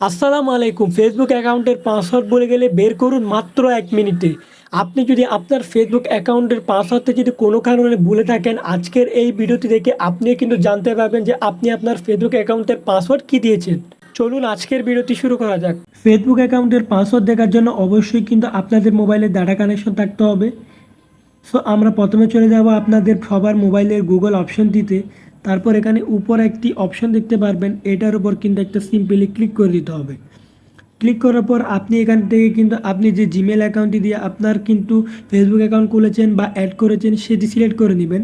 আসসালামু আলাইকুম। ফেসবুক অ্যাকাউন্টের পাসওয়ার্ড বলে গেলে বের করুন মাত্র এক মিনিটে। আপনি যদি আপনার ফেসবুক অ্যাকাউন্টের পাসওয়ার্ডটা যদি কোনো কারণে ভুলে থাকেন, আজকের এই ভিডিওটি দেখে আপনি কিন্তু জানতে পারবেন যে আপনি আপনার ফেসবুক অ্যাকাউন্টের পাসওয়ার্ড কী দিয়েছেন। চলুন আজকের ভিডিওটি শুরু করা যাক। ফেসবুক অ্যাকাউন্টের পাসওয়ার্ড দেখার জন্য অবশ্যই কিন্তু আপনাদের মোবাইলে ডাটা কানেকশন থাকতে হবে। সো আমরা প্রথমে চলে যাব আপনাদের সবার মোবাইলের গুগল অপশনটিতে তারপর এখানে উপর একটি অপশন দেখতে পারবেন, এটার উপর কিন্তু একটা সিম্পলি ক্লিক করে দিতে হবে। ক্লিক করার পর আপনি এখান থেকে কিন্তু আপনি যে জিমেল অ্যাকাউন্টটি দিয়ে আপনার কিন্তু ফেসবুক অ্যাকাউন্ট খুলেছেন বা অ্যাড করেছেন, সেটি সিলেক্ট করে নেবেন।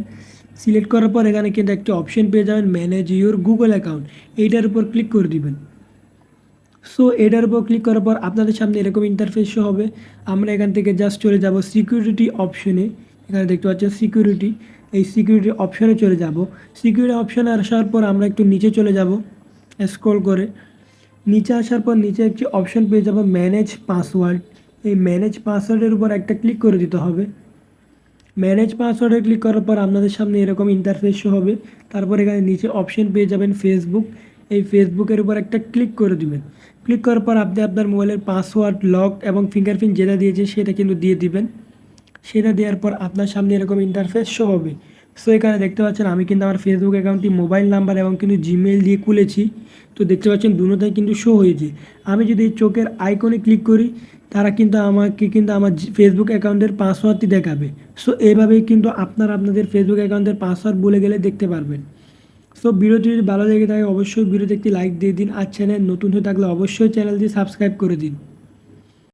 সিলেক্ট করার পর এখানে কিন্তু একটি অপশন পেয়ে যাবেন ম্যানেজ ইউর গুগল অ্যাকাউন্ট এইটার উপর ক্লিক করে দিবেন। সো এটার উপর ক্লিক করার পর আপনাদের সামনে এরকম ইন্টারফেস হবে। আমরা এখান থেকে জাস্ট চলে যাব সিকিউরিটি অপশনে এখানে দেখতে পাচ্ছেন সিকিউরিটি এই সিকিউরিটি অপশনে চলে যাব। সিকিউরিটি অপশনে আসার পর আমরা একটু নিচে চলে যাব। স্ক্রল করে। নিচে আসার পর নিচে একটি অপশন পেয়ে যাব ম্যানেজ পাসওয়ার্ড এই ম্যানেজ পাসওয়ার্ডের উপর একটা ক্লিক করে দিতে হবে। ম্যানেজ পাসওয়ার্ডে ক্লিক করার পর আপনাদের সামনে এরকম ইন্টারফেস হবে। তারপর এখানে নিচে অপশন পেয়ে যাবেন ফেসবুক এই ফেসবুকের উপর একটা ক্লিক করে দিবেন। ক্লিক করার পর আপনি আপনার মোবাইলের পাসওয়ার্ড লক এবং ফিঙ্গারপ্রিন্ট যেটা দিয়েছে সেটা কিন্তু দিয়ে দিবেন। সেটা দেওয়ার পর আপনার সামনে এরকম ইন্টারফেস শো হবে। সো এখানে দেখতে পাচ্ছেন আমি কিন্তু আমার ফেসবুক অ্যাকাউন্টটি মোবাইল নাম্বার এবং কিন্তু জিমেল দিয়ে খুলেছি। তো দেখতে পাচ্ছেন দুটোটাই কিন্তু শো হয়েছে। আমি যদি চোখের আইকনে ক্লিক করি, তারা কিন্তু আমাকে কিন্তু আমার ফেসবুক অ্যাকাউন্টের পাসওয়ার্ডটি দেখাবে। সো এইভাবেই কিন্তু আপনারা আপনাদের ফেসবুক অ্যাকাউন্টের পাসওয়ার্ড বলে গেলে দেখতে পারবেন। সো ভিডিওটি যদি ভালো লেগে থাকে, অবশ্যই ভিডিওতে একটি লাইক দিয়ে দিন। আর চ্যানেল নতুন হয়ে থাকলে অবশ্যই চ্যানেলটি সাবস্ক্রাইব করে দিন।